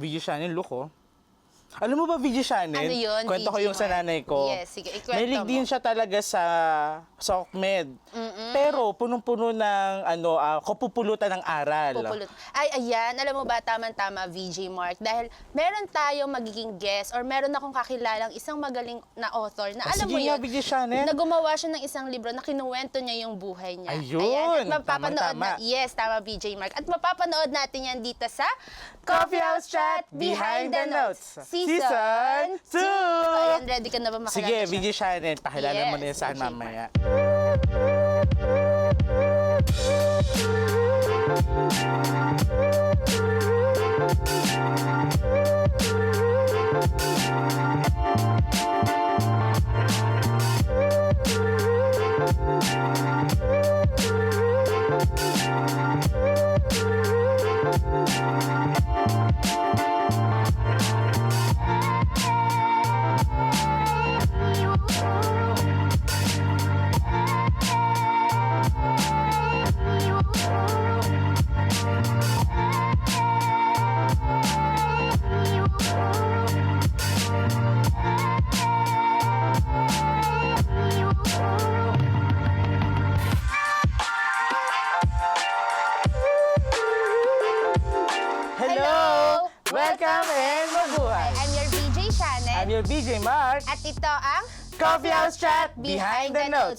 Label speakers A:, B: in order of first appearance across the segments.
A: Video Shannon, look oh. Alam mo ba, Video Shannon?
B: Ano yun,
A: Kwento ko yung sa nanay ko.
B: Yes, sige, ikwento
A: Mahilig din siya talaga sa SOCMED. Pero punong-puno ng ano, ah, kapupulutan ng aral.
B: Pupulot. Ay, ayan. Alam mo ba, tama-tama, VJ Mark. Dahil meron tayong magiging guest or meron akong kakilalang isang magaling na author na
A: Ah,
B: alam
A: sige
B: mo
A: nga,
B: yun,
A: Video Shannon.
B: na gumawa siya ng isang libro na kinuwento niya yung buhay niya.
A: Ayun,
B: Ayan. At mapapanood
A: tamang-tama.
B: na, yes, tama, VJ Mark. At mapapanood natin yan dito sa
A: Coffee House Chat Behind the Notes. Season 2.
B: Ayan, ready ka na ba makilala
A: Sige,
B: siya?
A: Video Shannon, pakilala mo na
B: Yes,
A: yan sa akin
B: VJ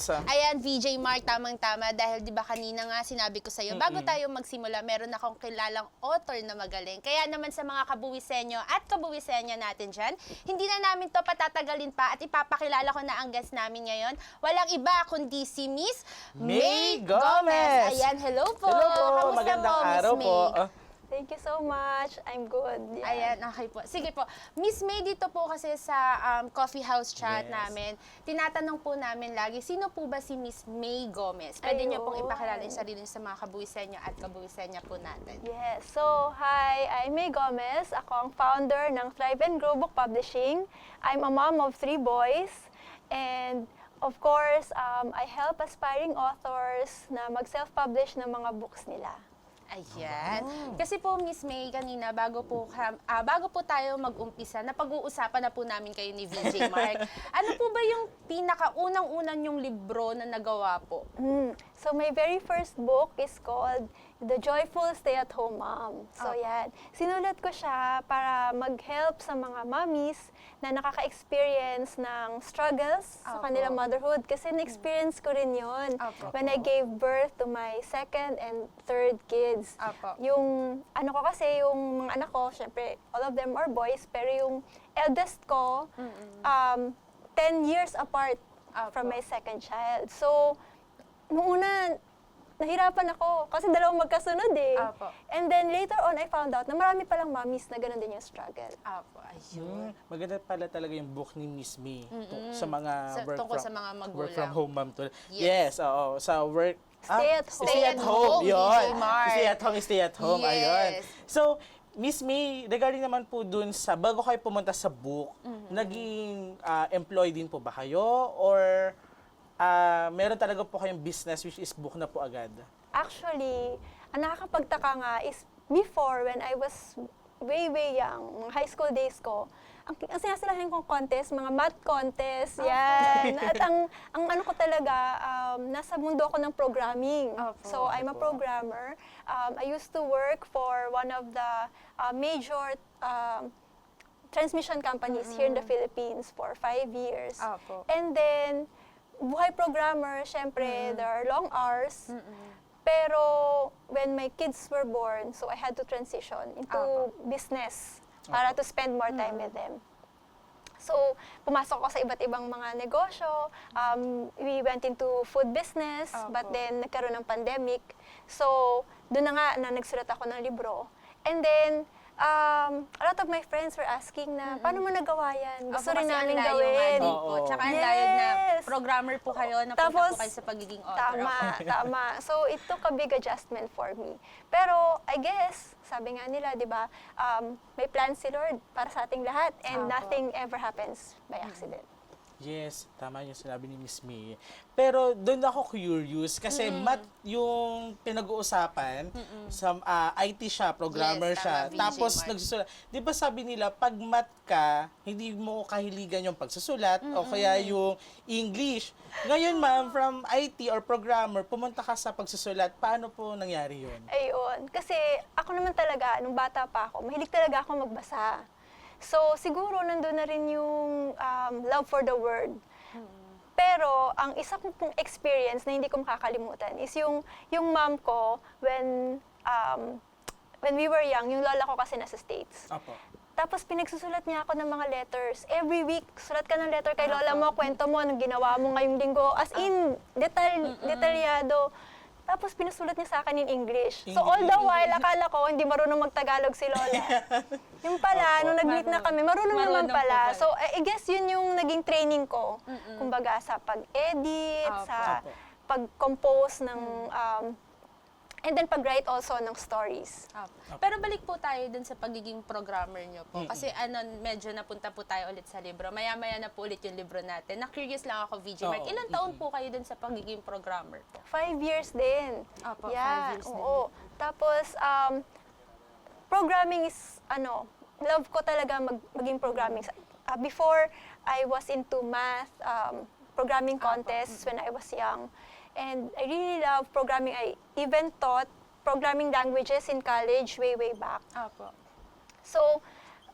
A: Notes.
B: Ayan, VJ Mark, tamang-tama. Dahil di ba kanina nga sinabi ko sa'yo, bago tayo magsimula, meron akong kilalang author na magaling. Kaya naman sa mga kabuwisenyo at kabuwisenyo natin dyan, hindi na namin to patatagalin pa at ipapakilala ko na ang guest namin ngayon. Walang iba kundi si Miss
A: May Gomez.
B: Ayan, hello po.
A: Hello po,
B: Kamusta
A: magandang
B: po, Miss
A: araw
B: May?
A: po. Ah,
C: Thank you so much. I'm good. Yeah.
B: Ayan, okay po. Sige po. Miss May, dito po kasi sa um, coffee house chat
A: Yes.
B: namin, tinatanong po namin lagi, sino po ba si Miss May Gomez? Pwede niyo pong
C: Ayun.
B: ipakilala yung sarili niyo sa mga kabuwisenya at kabuwisenya po natin.
C: Yes. So, hi, I'm May Gomez. Ako ang founder ng Thrive and Grow Book Publishing. I'm a mom of three boys. And of course, um, I help aspiring authors na mag-self-publish ng mga books nila.
B: Ayan. Kasi po, Miss May, kanina, bago po, kam- ah, bago po tayo mag-umpisa, napag-uusapan na po namin kayo ni VJ Mark. ano po ba yung pinaka-unang-unang yung libro na nagawa po?
C: Mm. So, my very first book is called The Joyful Stay-at-Home Mom. So,
B: Okay.
C: yan. Sinulat ko siya para mag-help sa mga mommies na nakaka-experience ng struggles sa
B: Opo.
C: kanilang motherhood. Kasi na-experience ko rin yon
B: Opo.
C: when I gave birth to my second and third kids.
B: Opo.
C: Yung, ano ko kasi, yung mga anak ko, syempre, all of them are boys, pero yung eldest ko, um, 10 years apart
B: Opo.
C: from my second child. So, nung una, nahirapan ako kasi dalawang magkasunod eh.
B: Apo.
C: And then later on, I found out na marami palang mommies na ganun din yung struggle.
B: Apo, ayun.
A: Hmm, maganda pala talaga yung book ni Miss May tung- sa mga
B: Sa-
A: work from,
B: sa mga magulang.
A: work from home mom to.
B: Yes.
A: Yes, oo. Sa work
C: Stay at home.
A: Stay at home, yun. Stay at home, stay at home,
B: Yes.
A: ayun. So, Miss May, regarding naman po dun sa, bago kayo pumunta sa book,
B: Mm-hmm.
A: naging ah, employee din po ba kayo? Or ah, meron talaga po kayong business which is book na po agad?
C: Actually, ang nakakapagtaka nga is before when I was way, way young, mga high school days ko, ang, ang sinasalahin kong contest, mga math contest, yan. At ang, ang ano ko talaga, um, nasa mundo ako ng programming.
B: Opo.
C: So, I'm a
A: Opo.
C: programmer. Um, I used to work for one of the uh, major um, transmission companies here in the Philippines for five years.
B: Opo.
C: And then, buhay programmer, syempre, there are long hours. Pero, when my kids were born, so I had to transition into
B: Opo.
C: business para to spend more time with them. So, pumasok ako sa iba't ibang mga negosyo. Um, we went into food business, but
B: Opo.
C: then nagkaroon ng pandemic. So, doon na nga na nagsulat ako ng libro. And then, um, a lot of my friends were asking na, paano mo nagawa yan? Gusto rin namin gawin.
B: po.
A: Oo.
B: Tsaka ang layo na
C: Yes.
B: programmer po kayo, napunta
C: Tapos,
B: po kayo sa pagiging author.
C: Tama, tama. So, it took a big adjustment for me. Pero, I guess, sabi nga nila, di ba, um, may plan si Lord para sa ating lahat and
B: Opo.
C: nothing ever happens by accident.
A: Yes, tama yung sinabi ni Miss May. Pero doon ako curious kasi math yung pinag-uusapan sa ah, IT siya, programmer
B: Yes,
A: siya.
B: tama,
A: Tapos
B: Mark.
A: nagsusulat. 'Di ba sabi nila pag math ka, hindi mo kahiligan yung pagsusulat o kaya yung English. Ngayon ma'am, from IT or programmer, pumunta ka sa pagsusulat. Paano po nangyari 'yun?
C: Ayun. Kasi ako naman talaga, nung bata pa ako, mahilig talaga ako magbasa. So, siguro nandun na rin yung um, love for the word. Pero, ang isa kong pong experience na hindi ko makakalimutan is yung, yung mom ko, when, um, when we were young, yung lola ko kasi nasa States.
A: Apo.
C: Tapos pinagsusulat niya ako ng mga letters. Every week, sulat ka ng letter kay lola mo, kwento mo, anong ginawa mo ngayong linggo. As in, detal, detalyado. Tapos pinasulat niya sa akin in English. So all the while, akala ko hindi marunong magtagalog si lola. yung pala, nung nag-meet na kami, marunong, naman
B: Marunong
C: pala.
B: po
C: So I I guess yun yung naging training ko. Kumbaga sa pag-edit,
B: Apo.
C: sa
A: Apo.
C: pag-compose ng, um, and then pag-write also ng stories.
B: Opo. Pero balik po tayo dun sa pagiging programmer nyo po. Kasi ano, medyo napunta po tayo ulit sa libro. Maya-maya na po ulit yung libro natin. Na-curious lang ako, VJ Mark.
A: Oo.
B: Ilan taon po kayo dun sa pagiging programmer po?
C: Five years din.
B: Apo,
C: yeah,
B: five years din.
C: oo. Tapos, um, programming is, ano, love ko talaga mag, maging programming. Uh, before, I was into math, um, programming contests when I was young. And I really love programming. I even taught programming languages in college way, way back.
B: Opo.
C: So,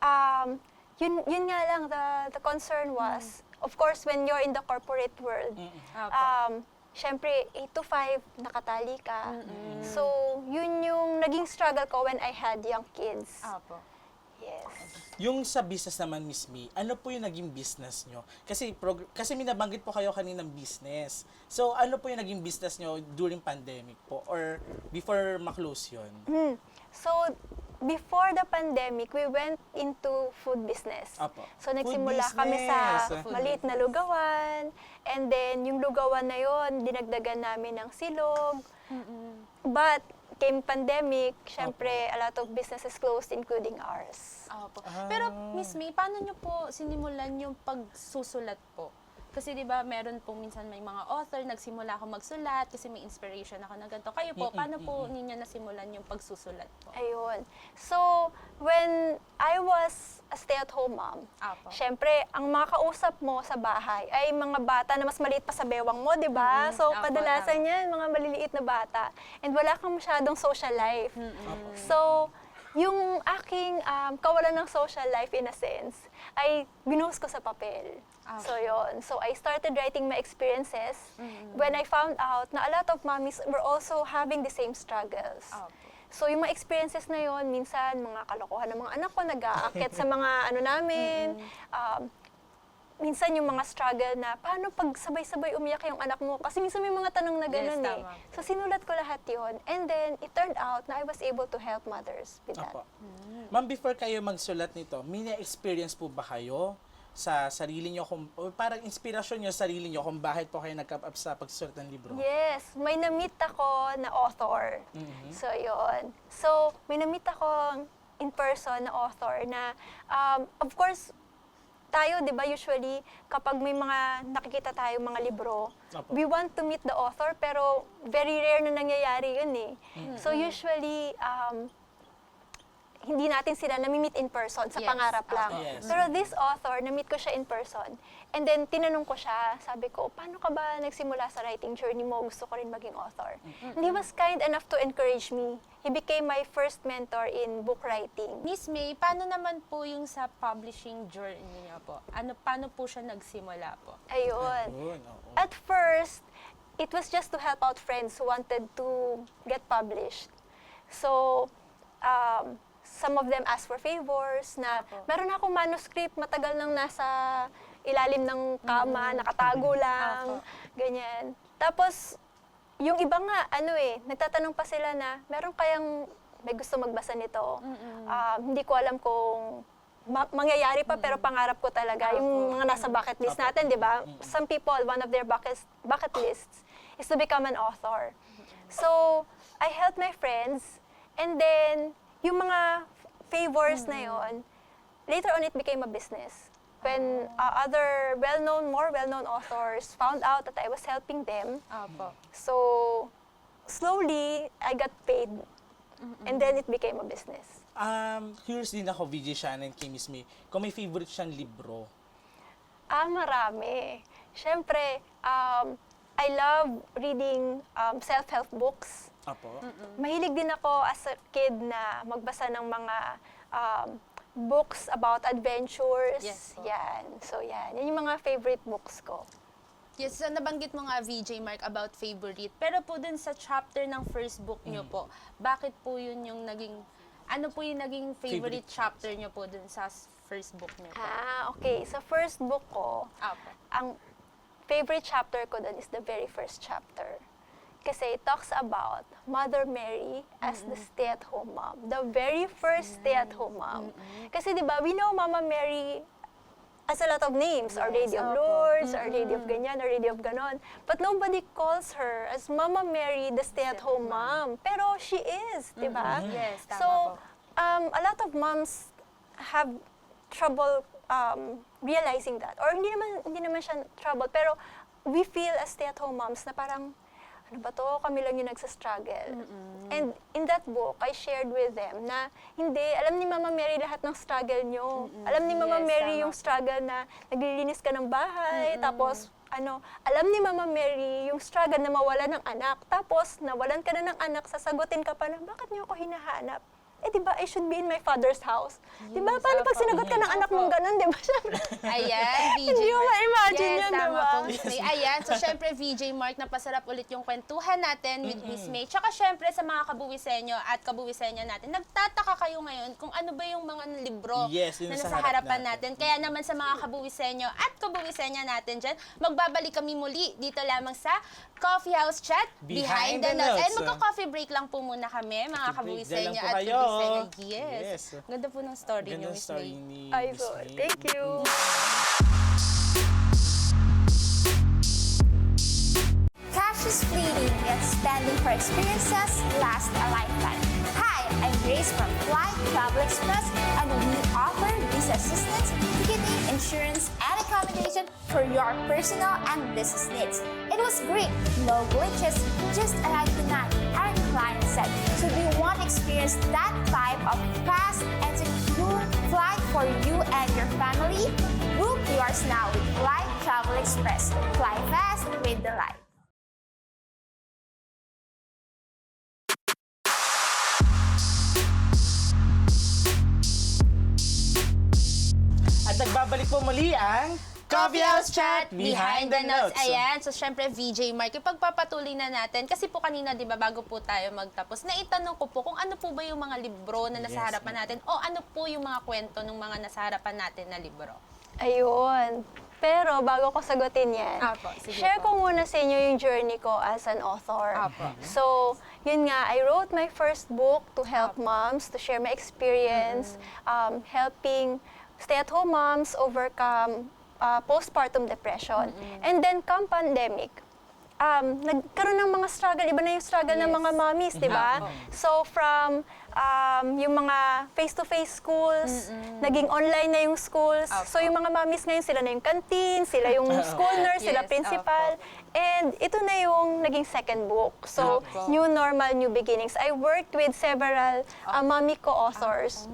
C: um, yun, yun nga lang, the, the concern was, of course, when you're in the corporate world,
B: Opo.
C: um, syempre, 8 to 5, nakatali ka. So, yun yung naging struggle ko when I had young kids.
B: Opo.
C: Yes.
A: Yung sa business naman, Miss Me, ano po yung naging business nyo? Kasi, prog- kasi minabanggit po kayo kaninang business. So, ano po yung naging business nyo during pandemic po? Or before maklose yun?
C: Hmm. So, before the pandemic, we went into food business.
A: Apo.
C: So,
A: Food
C: nagsimula kami sa
A: business.
B: Food
C: maliit na lugawan. And then, yung lugawan na yon dinagdagan namin ng silog. But, came pandemic, syempre, a lot of businesses closed, including ours.
B: Opo.
A: Ah.
B: Pero Miss May, paano nyo po sinimulan yung pagsusulat po? Kasi 'di ba, meron po minsan may mga author nagsimula ako magsulat kasi may inspiration ako na ganito. Kayo po,
A: Mm-mm,
B: paano po ninyo nasimulan yung pagsusulat po?
C: Ayun. So, when I was a stay-at-home mom,
B: Apo.
C: Siyempre, ang mga kausap mo sa bahay ay mga bata na mas maliit pa sa bewang mo, di ba?
B: Mm,
C: So,
B: apo,
C: kadalasan yan, mga maliliit na bata. And wala kang masyadong social life. So, yung aking um, kawalan ng social life in a sense, ay binuhos ko sa papel.
B: Apo.
C: So, yon. So, I started writing my experiences when I found out na a lot of mommies were also having the same struggles.
B: Apo.
C: So, yung mga experiences na yon, minsan, mga kalokohan ng mga anak ko, nag-aakit sa mga ano namin. Um, minsan yung mga struggle na, paano pag sabay-sabay umiyak yung anak mo? Kasi minsan may mga tanong na
B: Yes,
C: gano'n eh.
B: tama.
C: So, sinulat ko lahat yon And then, it turned out na I was able to help mothers with that.
A: Apo. Ma'am, before kayo magsulat nito, may na-experience po ba kayo sa sarili nyo, kung, o parang inspirasyon nyo sa sarili nyo kung bakit po kayo nag-up sa pagsusulat ng libro?
C: Yes, may na-meet ako na author.
A: Mhm.
C: So, yon. So, may na-meet ako in person na author na, um, of course, tayo, di ba, usually, kapag may mga nakikita tayo mga libro,
A: Opo.
C: we want to meet the author, pero very rare na nangyayari yun eh. So, usually, um, hindi natin sila nami-meet in person, sa
B: Yes,
C: pangarap lang.
A: opo. Yes.
C: Pero this author, na-meet ko siya in person. And then, tinanong ko siya, sabi ko, paano ka ba nagsimula sa writing journey mo? Gusto ko rin maging author. And he was kind enough to encourage me. He became my first mentor in book writing.
B: Miss May, paano naman po yung sa publishing journey niyo po? Ano, paano po siya nagsimula po?
C: Ayun.
A: Ayun, oo.
C: At first, it was just to help out friends who wanted to get published. So, um, some of them asked for favors na meron akong manuscript, matagal nang nasa ilalim ng kama, nakatago lang,
B: Apo.
C: ganyan. Tapos, yung iba nga, ano eh, nagtatanong pa sila na, meron kayang may gusto magbasa nito. Um, hindi ko alam kung ma- mangyayari pa, pero pangarap ko talaga. Yung mga nasa bucket list natin, di ba? Some people, one of their bucket, bucket lists is to become an author. So, I helped my friends, and then, yung mga favors na yon, later on, it became a business. when uh, other well-known, more well-known authors found out that I was helping them,
B: Opo.
C: so slowly I got paid, and then it became a business.
A: Um, curious din ako, VJ Shannon kay Miss May, kung may favorite siyang libro.
C: Ah, marami. Siyempre, um, I love reading um, self-help books.
A: Apo?
C: Mahilig din ako as a kid na magbasa ng mga um, books about adventures.
B: Yes po.
C: Yan. So, yan. Yan yung mga favorite books ko.
B: Yes, so nabanggit mo nga VJ Mark about favorite. Pero po dun sa chapter ng first book nyo
A: Mm.
B: po, bakit po yun yung naging, ano po yung naging favorite,
A: Favorite
B: chapter nyo po dun sa s- first book nyo po?
C: Ah, okay. Sa first book ko,
B: Opo.
C: ang favorite chapter ko doon is the very first chapter. Kasi it talks about Mother Mary as the stay-at-home mom. The very first stay-at-home mom. Kasi di ba, we know Mama Mary as a lot of names. Our Lady of
B: Opo.
C: Lourdes, Our Lady of ganyan, Our Lady of ganon. But nobody calls her as Mama Mary, the stay-at-home mom. Pero she is, di ba?
B: Yes, tama
C: So, um, a lot of moms have trouble um, realizing that. Or hindi naman, hindi naman siya trouble, pero we feel as stay-at-home moms na parang, ano ba to, kami lang yung nagsa-struggle. And in that book, I shared with them na hindi, alam ni Mama Mary lahat ng struggle nyo. Alam ni Mama
B: Yes,
C: Mary
B: tama
C: yung struggle na naglilinis ka ng bahay, tapos ano, alam ni Mama Mary yung struggle na mawala ng anak. Tapos, nawalan ka na ng anak, sasagutin ka pa na, bakit niyo ako hinahanap? Eh, di ba, I should be in my father's house. di ba, paano pag
B: opo.
C: sinagot ka ng anak mong ganun, di ba? Siyempre,
B: Ayan, VJ
C: Hindi mo
B: Mark.
C: ma-imagine
B: yes,
C: yun,
B: tama
C: diba?
B: po, Miss May. Ayan, so syempre, VJ Mark, napasarap ulit yung kwentuhan natin with Miss May. Tsaka syempre, sa mga kabuwisenyo at kabuwisenyo natin, nagtataka kayo ngayon kung ano ba yung mga libro
A: Yes, yun
B: na
A: sa
B: nasa
A: harap
B: harapan
A: natin.
B: natin. Kaya naman sa mga kabuwisenyo at kabuwisenya natin dyan, magbabalik kami muli dito lamang sa Coffee House Chat
A: Behind
B: Behind, the,
A: the
B: Notes.
A: Notes.
B: And magka-coffee break lang po muna kami, mga
A: Coffee break.
B: kabuwisenyo
A: Diyan lang po
B: at
A: kayo.
B: Kabuwisenya. Yes.
A: Yes.
B: Ganda po ng story niyo,
A: Ganda
B: Miss
A: story
B: May.
A: ni
C: Ay,
A: Miss
C: so,
A: May.
C: thank you. Mm-hmm.
D: Cash is fleeting, yet spending for experiences lasts a lifetime. Hi, I'm Grace from Fly Travel Express, and we offer visa assistance, ticketing, insurance, and accommodation for your personal and business needs. It was great, no glitches, just arrived tonight, our client said. So do you want to experience that type of fast and secure flight for you and your family? Book yours now with Fly Travel Express. Fly fast with delight.
A: At nagbabalik po muli ang Coffee House Chat Behind the Notes.
B: Ayan, so syempre VJ Mark, ipagpapatuloy na natin. Kasi po kanina, di ba, bago po tayo magtapos, naitanong ko po kung ano po ba yung mga libro na nasa
A: Yes,
B: harapan natin o ano po yung mga kwento ng mga nasa harapan natin na libro.
C: Ayun. Pero bago ko sagutin yan,
B: Apo, sige
C: share
B: po.
C: ko muna sa inyo yung journey ko as an author.
B: Apo.
C: So, yun nga, I wrote my first book to help moms, to share my experience, um, helping stay-at-home moms overcome uh, postpartum depression. And then, come pandemic, um, nagkaroon ng mga struggle. Iba na yung struggle ng
B: Yes.
C: mga mommies, di ba?
B: Apo.
C: So, from um, yung mga face-to-face schools, naging online na yung schools.
B: Apo.
C: So, yung mga mommies ngayon, sila na yung canteen, sila yung school nurse, sila
B: Yes,
C: principal. And ito na yung naging second book. So. New Normal, New Beginnings. I worked with several uh, mommy co-authors.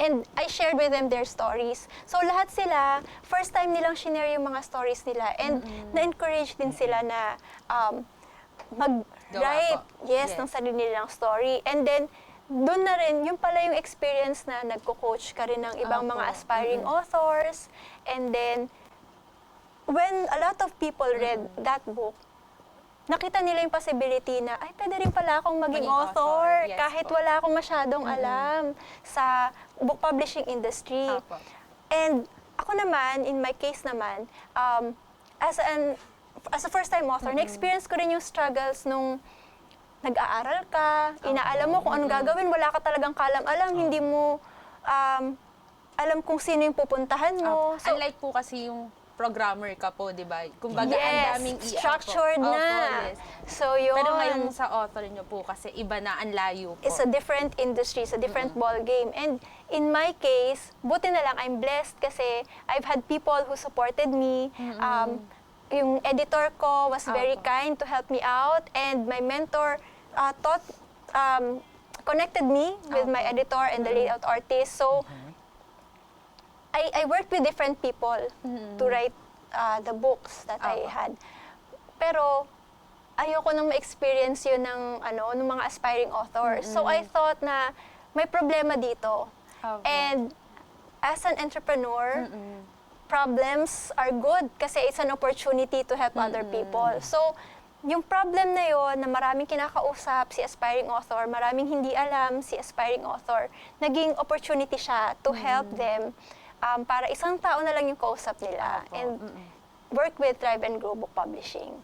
C: And I shared with them their stories. So lahat sila, first time nilang share yung mga stories nila. And na-encourage din sila na um, mag-write, yes,
B: Yes.
C: ng sarili nilang story. And then, doon na rin, yung pala yung experience na nagko-coach ka rin ng ibang
B: Opo.
C: mga aspiring authors. And then, when a lot of people read that book, nakita nila yung possibility na, ay, pwede rin pala akong maging,
B: Maging author,
C: author,
B: yes
C: kahit
B: po.
C: wala akong masyadong alam sa book publishing industry.
B: Apo.
C: And ako naman, in my case naman, um, as an as a first-time author, na-experience ko rin yung struggles nung nag-aaral ka, inaalam mo kung anong gagawin, wala ka talagang kalam-alam, hindi mo um, alam kung sino yung pupuntahan mo.
B: So, Unlike po kasi yung programmer ka po, di ba? Kumbaga, ang
C: yes,
B: daming i-
C: structured
B: Opo,
C: na.
B: yes.
C: So, yun.
B: Pero ngayon sa author nyo po, kasi iba na, ang layo po.
C: it's a different industry, it's a different ball game. And in my case, buti na lang I'm blessed kasi I've had people who supported me. Um, yung editor ko was very
B: Opo.
C: kind to help me out and my mentor uh, taught um, connected me with my
B: Opo.
C: editor and the layout artist. So I, I worked with different people to write uh, the books that I
B: Opo.
C: had. Pero ayoko nang ma-experience yun ng, ano, ng mga aspiring authors. So I thought na may problema dito.
B: Opo.
C: And as an entrepreneur, problems are good kasi it's an opportunity to help other people. So, yung problem na yon na maraming kinakausap si aspiring author, maraming hindi alam si aspiring author, naging opportunity siya to help them um, para isang tao na lang yung kausap nila.
B: Opo.
C: And work with Thrive and Grow Book Publishing.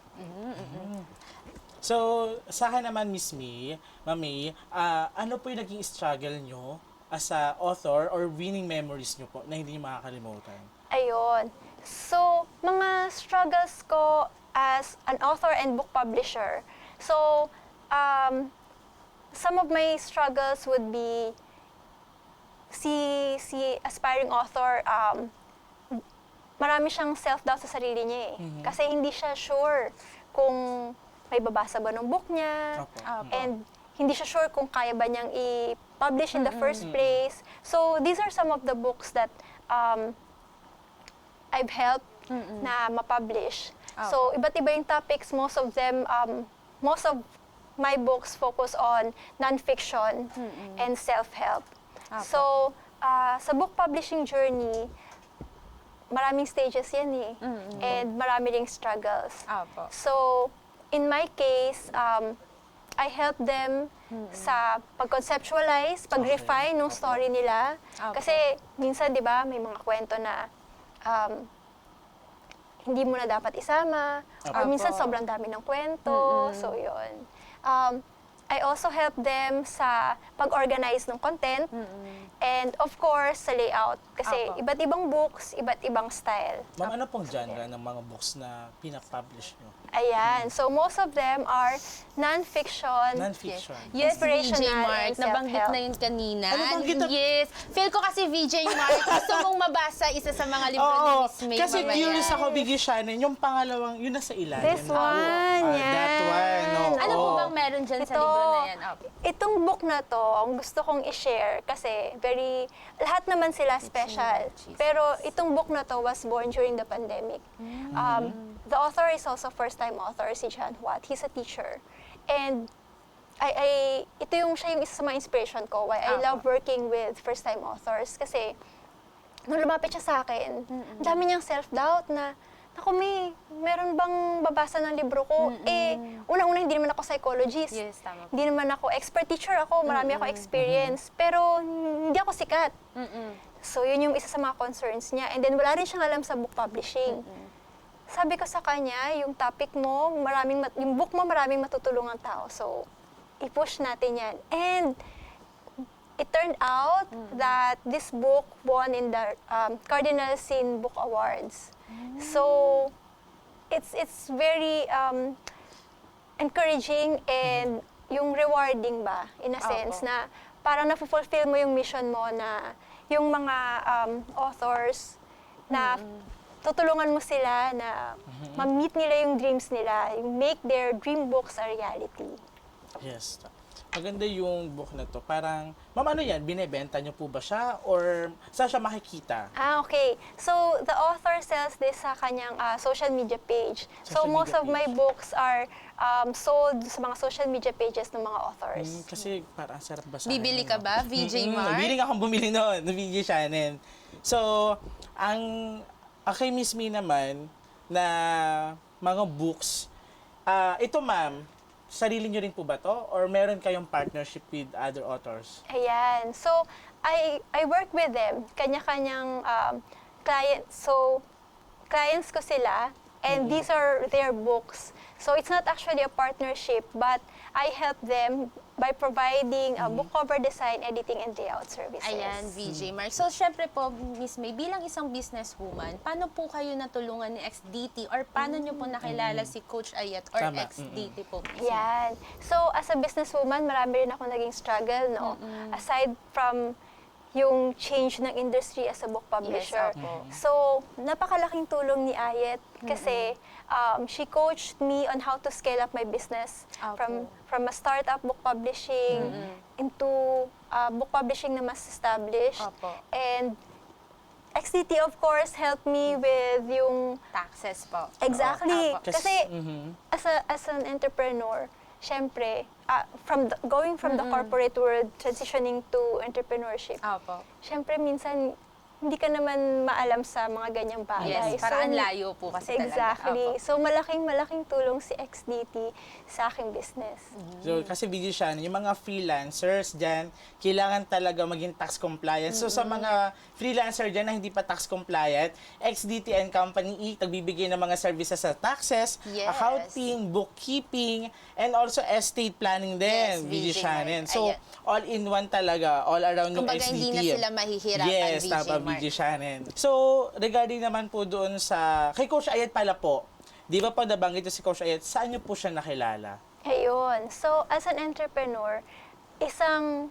A: So, sa akin naman, Miss May, Mami, ah, ano po yung naging struggle nyo as a author or winning memories nyo po na hindi nyo makakalimutan?
C: Ayun. So, mga struggles ko as an author and book publisher. So, um, some of my struggles would be si si aspiring author um, marami siyang self-doubt sa sarili niya eh. Kasi hindi siya sure kung may babasa ba ng book niya.
A: Opo.
C: And hindi siya sure kung kaya ba niyang i-publish in the first place. So, these are some of the books that um, I've helped na ma-publish. So, iba't iba yung topics. Most of them, um, most of my books focus on non-fiction and self-help.
B: Apo.
C: So, ah, sa book publishing journey, maraming stages yan eh. And marami ring struggles.
B: Opo.
C: So, in my case, um, I help them sa pag-conceptualize, pag-refine ng story nila.
B: Opo.
C: Kasi minsan, di ba, may mga kwento na um, hindi mo na dapat isama. Or
B: Opo.
C: minsan, sobrang dami ng kwento. So, yun. Um, I also help them sa pag-organize ng content. And of course, sa layout. Kasi
B: Opo.
C: iba't ibang books, iba't ibang style.
A: Ma'am, ano pong genre ng mga books na pinapublish nyo?
C: Ayan. So, most of them are non-fiction.
A: Non-fiction.
B: Yes, VJ
C: Inspirational
B: Mark.
C: and
B: Nabanggit
C: self-help.
B: na yun kanina.
A: Ano banggit na-
B: Yes. Feel ko kasi VJ Mark, gusto mong mabasa isa sa mga libro ni
A: Oo,
B: Miss May
A: kasi
B: mamaya.
A: curious ako, Biggie Shannon, yung pangalawang, yun nasa ilalim.
C: This one,
A: Ah, That
C: yan.
A: one, oo.
B: Ano po bang meron dyan sa
C: Ito,
B: libro na yan? Opo.
C: Itong book na to, ang gusto kong i-share kasi very, lahat naman sila special. Pero itong book na to was born during the pandemic. Um, the author is also first-time author, si John Watt. He's a teacher. And I, I, ito yung siya yung isa sa mga inspiration ko why I
B: Apo.
C: love working with first-time authors kasi nung lumapit siya sa akin, ang dami niyang self-doubt na, Naku, may, meron bang babasa ng libro ko? Eh, unang-una, hindi naman ako psychologist.
B: Yes, tama.
C: Hindi naman ako expert teacher ako, marami ako experience. Pero hindi ako sikat.
B: Mm-mm.
C: So, yun yung isa sa mga concerns niya. And then, wala rin siyang alam sa book publishing. Sabi ko sa kanya, yung topic mo, maraming, mat- yung book mo, maraming matutulungan tao. So, i-push natin yan. And, it turned out that this book won in the um, Cardinal Sin Book Awards. So, it's it's very um, encouraging and yung rewarding ba, in a
B: Opo.
C: sense, na parang na-fulfill mo yung mission mo na yung mga um, authors na tutulungan mo sila na ma-meet nila yung dreams nila, yung make their dream books a reality.
A: Yes. Maganda yung book na to. Parang, ma'am, ano yan? Binebenta nyo po ba siya? Or saan siya makikita?
C: Ah, okay. So, the author sells this sa kanyang ah, social media page. so,
A: Social
C: most
A: media
C: of my books are um, sold sa mga social media pages ng mga authors.
A: Mm, kasi parang ang sarap basahin.
B: Bibili
A: no?
B: ka ba, VJ
A: Mm-mm,
B: Mark?
A: Willing akong bumili noon, na VJ Shannon. So, ang okay, Miss Me naman, na mga books, ah ito ma'am, sarili nyo rin po ba to? Or meron kayong partnership with other authors?
C: Ayan. So, I, I work with them. Kanya-kanyang um, clients. So, clients ko sila. And these are their books. So it's not actually a partnership, but I help them by providing a book cover design, editing, and layout services.
B: Ayan, VJ Mark. So, syempre po, Miss May, bilang isang businesswoman, paano po kayo natulungan ni XDT or paano nyo po nakilala si Coach Ayat or
A: Tama,
B: XDT po? Miss May?
C: Yan. So, as a businesswoman, marami rin ako naging struggle, no? Aside from yung change ng industry as a book publisher.
B: opo.
C: so, napakalaking tulong ni Ayet kasi um, she coached me on how to scale up my business
B: Opo.
C: from from a startup book publishing into uh, book publishing na mas established.
B: Opo.
C: And XDT, of course, helped me with yung
B: Taxes po.
C: Exactly.
B: Opo.
C: Kasi
A: Mhm.
C: as a as an entrepreneur, syempre, ah, from the, going from the corporate world transitioning to entrepreneurship.
B: Opo.
C: Syempre minsan hindi ka naman maalam sa mga ganyang bagay.
B: Yes, parang ang layo po kasi talaga.
C: Exactly.
B: Opo.
C: So malaking malaking tulong si XDT sa aking business.
A: So, kasi video siya, yung mga freelancers dyan, kailangan talaga maging tax compliant. So, sa mga freelancer dyan na hindi pa tax compliant, XDT and Company E, nagbibigay ng mga services sa taxes,
B: Yes.
A: accounting, bookkeeping, and also estate planning din,
B: Yes,
A: video Shannon. So,
B: Ayan.
A: all in one talaga, all around yung
B: Kumbaga,
A: XDT.
B: hindi na sila mahihirapan,
A: Yes, tama,
B: Mark.
A: VJ Shannon. So, regarding naman po doon sa, kay Coach Ayat pala po, di ba po nabanggit niyo si Coach Ayat, saan niyo po siya nakilala?
C: Ayun. So, as an entrepreneur, isang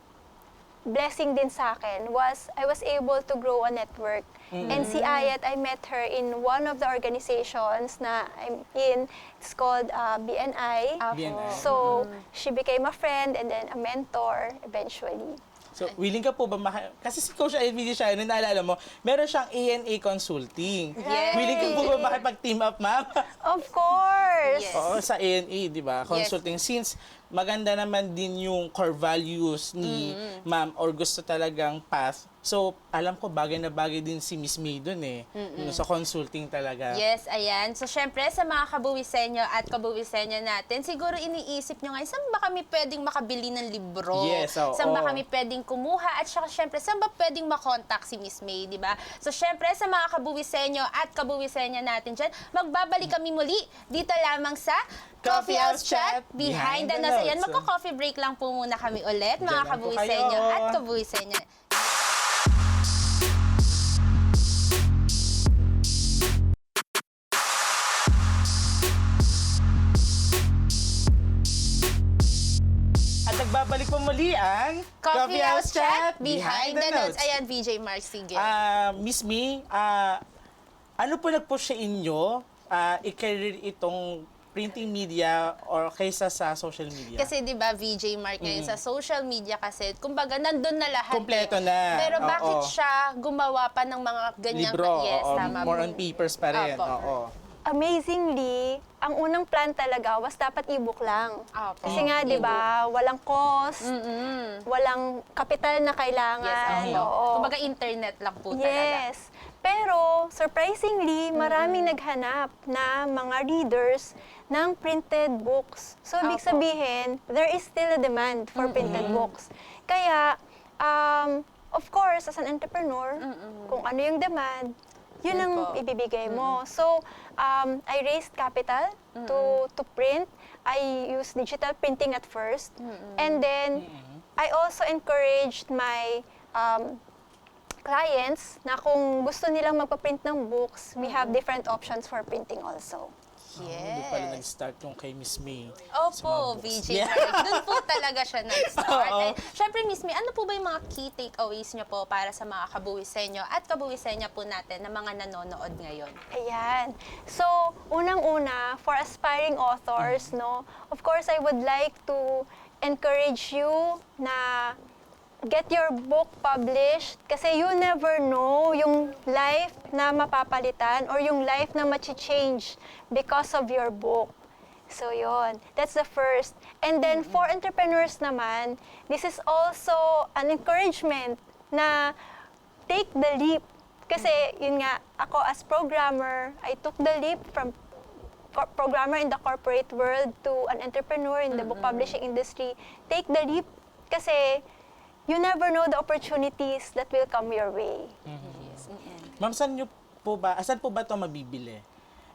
C: blessing din sa akin was I was able to grow a network. And si Ayat, I met her in one of the organizations na I'm in. It's called uh, BNI.
A: BNI.
C: So, she became a friend and then a mentor eventually.
A: So, willing ka po ba maka... Kasi si Coach Ivy siya, nung naalala mo, meron siyang ANA Consulting.
B: Yes.
A: Willing ka po ba makipag-team up, ma'am?
C: Of course!
B: Yes.
A: Oo, sa ANA, di ba? Consulting. Since maganda naman din yung core values ni ma'am or gusto talagang path. So, alam ko bagay na bagay din si Miss May dun eh. Yung sa consulting talaga.
B: Yes, ayan. So, syempre, sa mga kabuwisenyo at kabuwisenyo natin, siguro iniisip nyo ngayon, saan ba kami pwedeng makabili ng libro?
A: Yes, oo.
B: Saan ba kami pwedeng kumuha? At saka, syempre, saan ba pwedeng makontak si Miss May, di ba? So, syempre, sa mga kabuwisenyo at kabuwisenyo natin dyan, magbabalik kami muli dito lamang sa Coffee House Chat Behind the Notes. Ayan, magko-coffee break lang po muna kami ulit, mga
A: lang po
B: kabuwisenyo
A: kayo.
B: at kabuwisenyo.
A: At nagbabalik po muli ang
B: Coffee House Chat Behind the Notes. Ayan, VJ Mark, sige.
A: Ah, Miss Me, ah, ano po nag-push sa inyo ah, i-career itong printing media or kaysa sa social media?
B: Kasi 'di ba VJ Mark ngayon sa social media kasi kumbaga nandun na lahat.
A: Kompleto
B: eh.
A: na.
B: Pero bakit
A: Oo.
B: siya gumawa pa ng mga ganyang
A: Libro,
B: yes,
A: oo,
B: tama
A: more
B: po.
A: on papers pa rin.
B: Opo.
A: Oo.
C: Amazingly, ang unang plan talaga was dapat ebook lang.
B: Opo.
C: Kasi nga, di ba, walang cost,
B: Mm-mm.
C: walang kapital na
B: Yes,
C: kailangan.
B: opo.
C: Oo.
B: Kumbaga internet lang po talaga.
C: Yes. Pero, surprisingly, maraming naghanap na mga readers ng printed books. So, ibig sabihin, there is still a demand for printed books. Kaya, um, of course, as an entrepreneur, kung ano yung demand, yun ang ibibigay mo. So, um, I raised capital to to print. I used digital printing at first. And then, I also encouraged my um, clients na kung gusto nilang magpa-print ng books, we have different options for printing also.
A: Hindi pala
B: Yes.
A: nag-start yung kay Miss May.
B: Opo. VJ
A: Yeah.
B: Doon po talaga siya nag-start.
A: Oo.
B: And, Siyempre, Miss May, ano po ba yung mga key takeaways niyo po para sa mga kabuwisenyo at kabuwisenyo po natin na mga nanonood ngayon?
C: Ayan. So, unang-una, for aspiring authors, no, of course, I would like to encourage you na get your book published kasi you never know yung life na mapapalitan or yung life na machi-change because of your book. So, yon. That's the first. And then, for entrepreneurs naman, this is also an encouragement na take the leap. Kasi, yun nga, ako as programmer, I took the leap from programmer in the corporate world to an entrepreneur in the book publishing industry. Take the leap kasi you never know the opportunities that will come your way.
A: Ma'am, saan nyo po ba, saan po ba ito mabibili?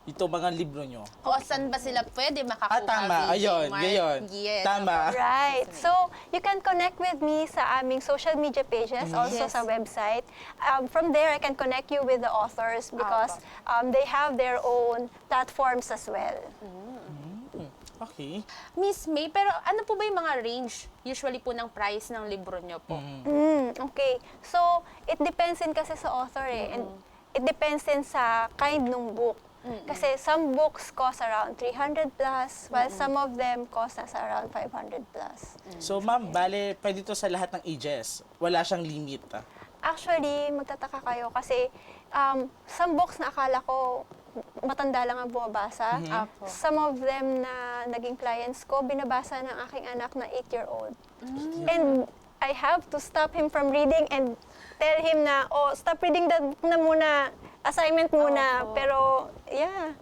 A: ito mga libro nyo?
B: O saan ba sila pwede makakuha?
A: Ah, tama. Ayun, gayon.
B: Yes.
A: Tama.
C: Right. So, you can connect with me sa aming social media pages, also
B: Yes.
C: sa website. Um, from there, I can connect you with the authors because um, they have their own platforms as well.
A: Okay.
B: Miss May, pero ano po ba yung mga range usually po ng price ng libro nyo po?
C: Mm, okay. So, it depends din kasi sa author eh. And it depends din sa kind ng book. Kasi some books cost around 300 plus, while some of them cost us around 500 plus.
A: So, ma'am, bale, pwede to sa lahat ng ages. Wala siyang limit. ah.
C: Actually, magtataka kayo kasi um, some books na akala ko matanda lang ang bumabasa.
B: Apo.
C: Some of them na naging clients ko, binabasa ng aking anak na 8-year-old. And I have to stop him from reading and tell him na, oh, stop reading that na muna, assignment muna. Pero, yeah.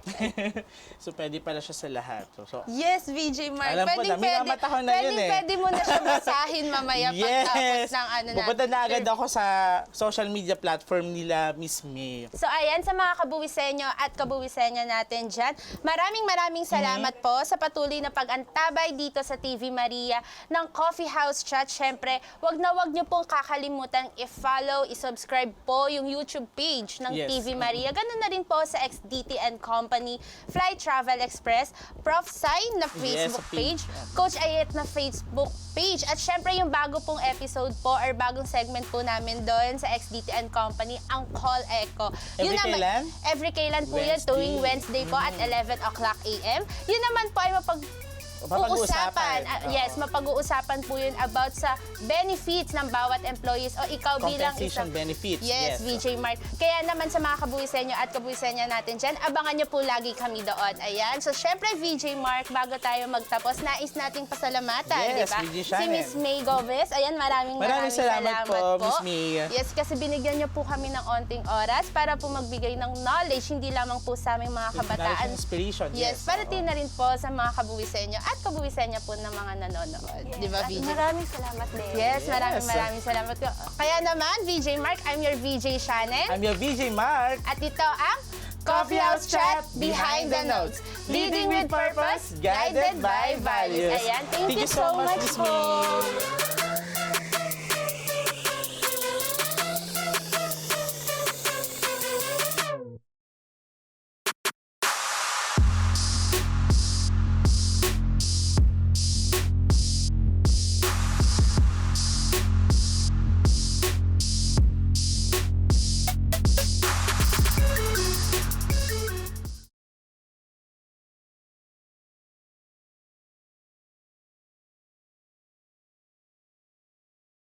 A: so, pwede pala siya sa lahat. So, so
B: Yes, VJ Mark.
A: Alam ko na,
B: pwede,
A: minamata ko na
B: pwede,
A: yun eh.
B: pwede mo na siya basahin mamaya pagtapos ng ano natin.
A: Pupunta na agad ako sa social media platform nila, Miss May.
B: So ayan sa mga kabuwisenyo at kabuwisenyo natin dyan. Maraming maraming salamat
A: Mhm.
B: po sa patuloy na pag-antabay dito sa TV Maria ng Coffee House Chat. Siyempre, wag na wag niyo pong kakalimutan i-follow, i-subscribe po yung YouTube page ng
A: Yes.
B: TV Maria. Ganun na rin po sa XDT and Company, Fly Travel Express, Prof. Sai na Facebook
A: page.
B: Coach Ayet na Facebook page. At syempre yung bago pong episode po or bagong segment po namin doon sa XDT and Company, ang Call Echo.
A: Every kailan?
B: Every kailan po yan,
A: Wednesday.
B: tuwing Wednesday po at 11 o'clock a.m. Yun naman po ay mapag
A: Mapag-uusapan.
B: Uusapan.
A: Oo.
B: yes, mapag-uusapan po yun about sa benefits ng bawat employees o ikaw bilang
A: Compensation
B: isang...
A: benefits.
B: Yes, VJ Mark. Kaya naman sa mga kabuwisenyo at kabuwisenyo natin dyan, abangan nyo po lagi kami doon. Ayan. So, syempre, VJ Mark, bago tayo magtapos, nais nating pasalamatan,
A: Yes,
B: di ba? Si. Miss May Gomez. Ayan, maraming
A: Maraming
B: maraming,
A: salamat po, Miss May.
B: Yes, kasi binigyan niyo po kami ng onting oras para po magbigay ng knowledge, hindi lamang po sa aming mga kabataan.
A: Inspiration.
B: Yes, para din na rin po sa mga kabuwisenyo at kabuwisenyo po ng mga nanonood. Di ba,
C: At
B: VJ?
C: maraming salamat din.
B: Yes, maraming
A: Yes.
B: maraming salamat. Kaya naman, VJ Mark, I'm your VJ Shannon.
A: I'm your VJ Mark.
B: At ito ang Coffee House Chat Behind the Notes. Leading with purpose, guided by values. Ayan, thank, you so much
A: Miss
B: po.
A: May.